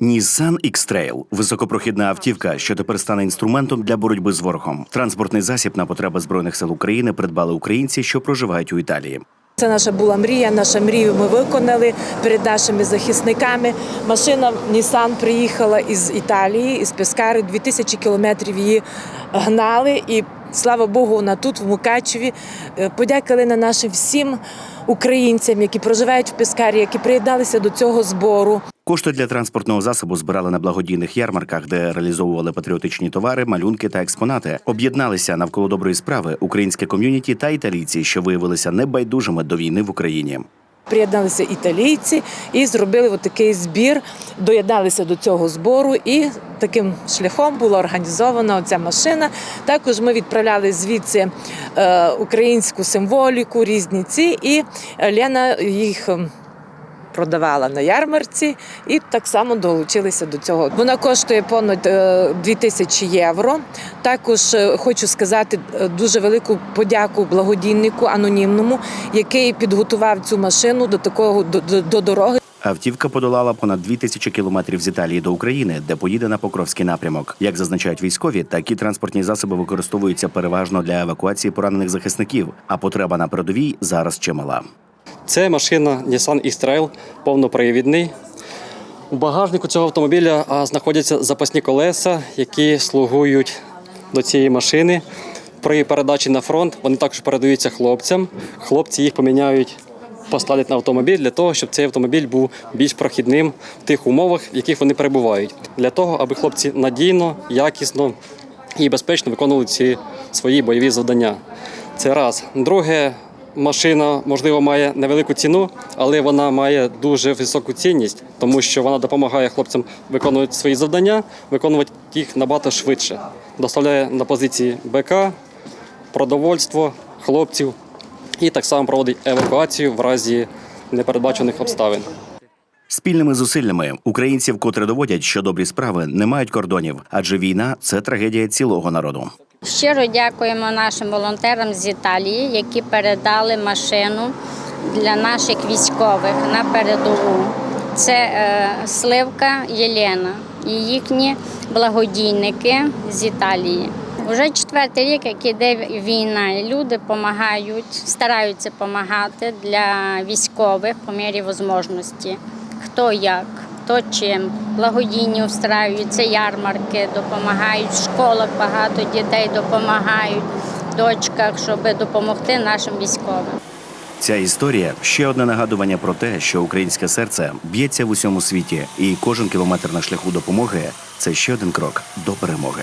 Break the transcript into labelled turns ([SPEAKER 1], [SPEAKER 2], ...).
[SPEAKER 1] Nissan X-Trail – високопрохідна автівка, що тепер стане інструментом для боротьби з ворогом. Транспортний засіб на потреби збройних сил України придбали українці, що проживають у Італії.
[SPEAKER 2] Це наша була мрія. Наша мрію ми виконали перед нашими захисниками. Машина Nissan приїхала із Італії, із Пескари. 2000 кілометрів її гнали. І слава Богу, вона тут, в Мукачеві. Е, Подякували на нашим всім українцям, які проживають в Пескарі, які приєдналися до цього збору.
[SPEAKER 1] Кошти для транспортного засобу збирали на благодійних ярмарках, де реалізовували патріотичні товари, малюнки та експонати. Об'єдналися навколо доброї справи українське ком'юніті та італійці, що виявилися небайдужими до війни в Україні.
[SPEAKER 2] Приєдналися італійці і зробили такий збір, доєдналися до цього збору, і таким шляхом була організована ця машина. Також ми відправляли звідси е, українську символіку, різні ці, і Лена їх. Продавала на ярмарці і так само долучилися до цього. Вона коштує понад е, 2000 євро. Також е, хочу сказати е, дуже велику подяку благодійнику анонімному, який підготував цю машину до такого до, до, до дороги.
[SPEAKER 1] Автівка подолала понад 2000 кілометрів з Італії до України, де поїде на Покровський напрямок. Як зазначають військові, такі транспортні засоби використовуються переважно для евакуації поранених захисників, а потреба на передовій зараз чимала.
[SPEAKER 3] Це машина Nissan X-Trail повнопривідний. У багажнику цього автомобіля знаходяться запасні колеса, які слугують до цієї машини. При передачі на фронт вони також передаються хлопцям. Хлопці їх поміняють, поставлять на автомобіль для того, щоб цей автомобіль був більш прохідним в тих умовах, в яких вони перебувають. Для того, аби хлопці надійно, якісно і безпечно виконували ці свої бойові завдання. Це раз. Друге, машина, можливо, має невелику ціну, але вона має дуже високу цінність, тому що вона допомагає хлопцям виконувати свої завдання, виконувати їх набагато швидше. Доставляє на позиції БК, продовольство, хлопців і так само проводить евакуацію в разі непередбачених обставин.
[SPEAKER 1] Спільними зусиллями українці вкотре доводять, що добрі справи не мають кордонів, адже війна це трагедія цілого народу.
[SPEAKER 4] Щиро дякуємо нашим волонтерам з Італії, які передали машину для наших військових на передову. Це е, Сливка Єлена і їхні благодійники з Італії. Уже четвертий рік, як іде війна, і люди допомагають, стараються допомагати для військових по мірі можливості. Хто як, хто чим. Благодійні встраюються ярмарки, допомагають в школах багато дітей допомагають, дочках, щоб допомогти нашим військовим.
[SPEAKER 1] Ця історія ще одне нагадування про те, що українське серце б'ється в усьому світі, і кожен кілометр на шляху допомоги це ще один крок до перемоги.